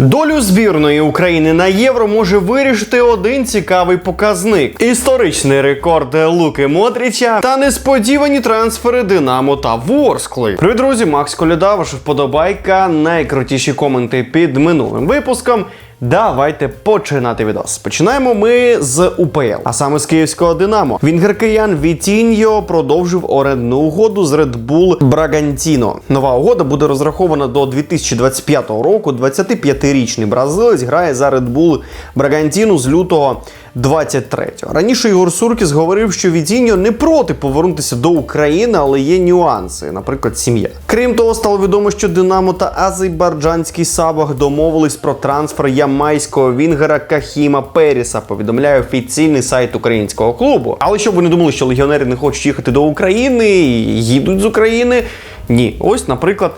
Долю збірної України на євро може вирішити один цікавий показник: історичний рекорд Луки Модріча та несподівані трансфери Динамо та Ворскли. Привіт, друзі, Макс Коляда, ваша вподобайка. Найкрутіші коменти під минулим випуском. Давайте починати відос. Починаємо ми з УПЛ, а саме з київського Динамо. Вінгер киян Вітіньо продовжив орендну угоду з Red Bull Брагантіно. Нова угода буде розрахована до 2025 року. 25-річний бразилець грає за Red Bull Брагантіно з лютого 23-го. Раніше Ігор Суркіс говорив, що Вітіньо не проти повернутися до України, але є нюанси, наприклад, сім'я. Крім того, стало відомо, що Динамо та азербайджанський Сабах домовились про трансфер ямайського вінгера Кахіма Періса. Повідомляє офіційний сайт українського клубу. Але щоб ви не думали, що легіонери не хочуть їхати до України і їдуть з України. Ні, ось, наприклад,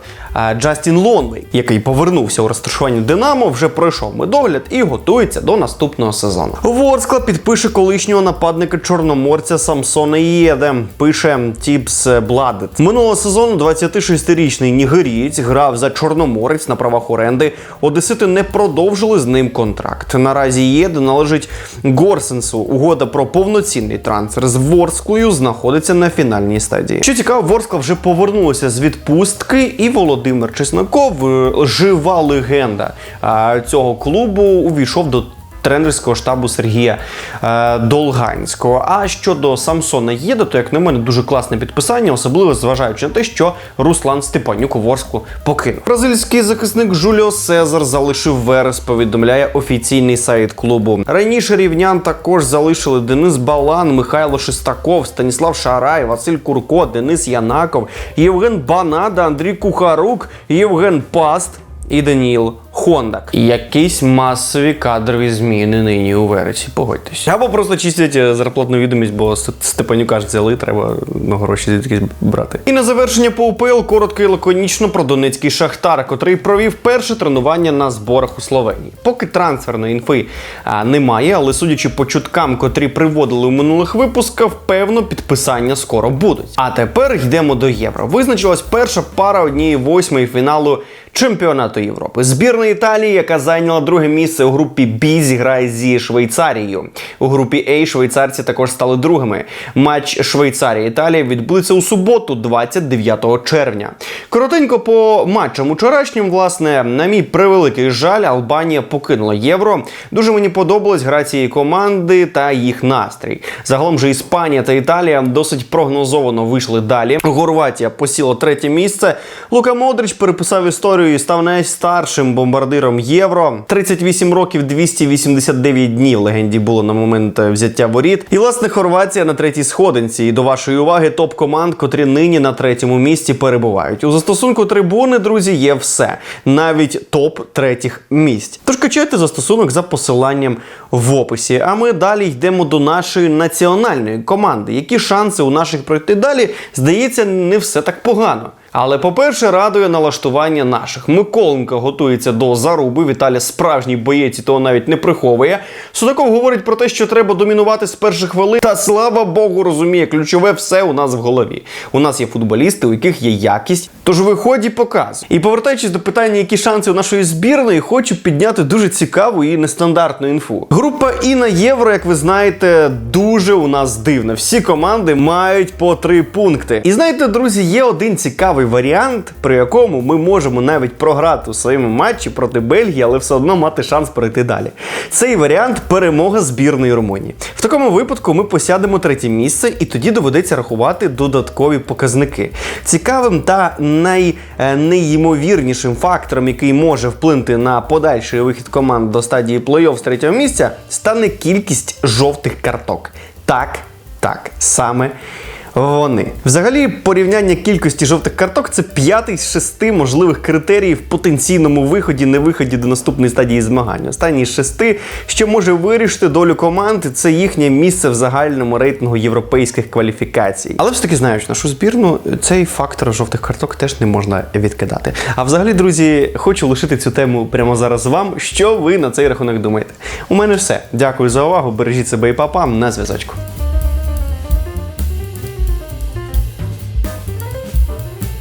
Джастін Лонлей, який повернувся у розташування Динамо, вже пройшов медогляд і готується до наступного сезону. Ворскла підпише колишнього нападника чорноморця Самсона Єде. Пише Тіпс Бладет. Минулого сезону 26-річний нігерієць грав за чорноморець на правах оренди. Одесити не продовжили з ним контракт. Наразі Єде належить Горсенсу. Угода про повноцінний трансфер з Ворсклою знаходиться на фінальній стадії. Що цікаво, Ворскла вже повернулася з відпустки, і Володимир Чесноков, е, жива легенда цього клубу, увійшов до. Тренерського штабу Сергія е, Долганського. А щодо Самсона Єда, то як на мене дуже класне підписання, особливо зважаючи на те, що Руслан Степанюк Ворску покинув. Бразильський захисник Жуліо Сезар залишив Верес. Повідомляє офіційний сайт клубу. Раніше рівнян також залишили Денис Балан, Михайло Шестаков, Станіслав Шарай, Василь Курко, Денис Янаков, Євген Банада, Андрій Кухарук, Євген Паст і Даніл Хондак. Якісь масові кадрові зміни нині у вересі, погодьтесь. Або просто чистять е, зарплатну відомість, бо Степанюка ж взяли, треба ну, гроші звідкись брати. І на завершення по УПЛ коротко і лаконічно про донецький шахтар, котрий провів перше тренування на зборах у Словенії. Поки трансферної інфи а, немає, але судячи по чуткам, котрі приводили у минулих випусках, певно, підписання скоро будуть. А тепер йдемо до євро. Визначилась перша пара однієї восьмої фіналу чемпіонату Європи. Збірна Італії, яка зайняла друге місце у групі Б, зіграє зі Швейцарією. У групі А швейцарці також стали другими. Матч Швейцарія-Італія відбудеться у суботу, 29 червня. Коротенько по матчам учорашнім, власне, на мій превеликий жаль, Албанія покинула євро. Дуже мені подобалась гра цієї команди та їх настрій. Загалом же Іспанія та Італія досить прогнозовано вийшли далі. Хорватія посіла третє місце. Лука Модрич переписав історію і став найстаршим бомбардиром євро. 38 років 289 днів легенді було на момент е, взяття воріт. І власне Хорватія на третій сходинці. І до вашої уваги топ команд, котрі нині на третьому місці перебувають. У застосунку трибуни, друзі, є все, навіть топ третіх місць. Тож качайте застосунок за посиланням в описі. А ми далі йдемо до нашої національної команди. Які шанси у наших пройти далі? Здається, не все так погано. Але, по-перше, радує налаштування наших. Миколенко готується до заруби. Віталя справжній боєць і того навіть не приховує. Судаков говорить про те, що треба домінувати з перших хвилин. Та слава Богу, розуміє, ключове все у нас в голові. У нас є футболісти, у яких є якість. Тож виході показ. І повертаючись до питання, які шанси у нашої збірної, хочу підняти дуже цікаву і нестандартну інфу. Група І на євро, як ви знаєте, дуже у нас дивна. Всі команди мають по три пункти. І знаєте, друзі, є один цікавий варіант, при якому ми можемо навіть програти у своєму матчі проти Бельгії, але все одно мати шанс перейти далі. Цей варіант перемога збірної Румунії. В такому випадку ми посядемо третє місце, і тоді доведеться рахувати додаткові показники. Цікавим та найнеймовірнішим фактором, який може вплинути на подальший вихід команд до стадії плей-офф з третього місця, стане кількість жовтих карток. Так, так, саме вони. Взагалі, порівняння кількості жовтих карток це п'ятий з шести можливих критеріїв потенційному виході, не виході до наступної стадії змагань. Останній з шести, що може вирішити долю команди, це їхнє місце в загальному рейтингу європейських кваліфікацій. Але все таки знаючи нашу збірну, цей фактор жовтих карток теж не можна відкидати. А взагалі, друзі, хочу лишити цю тему прямо зараз вам. Що ви на цей рахунок думаєте? У мене все. Дякую за увагу. Бережіть себе і папам на зв'язочку.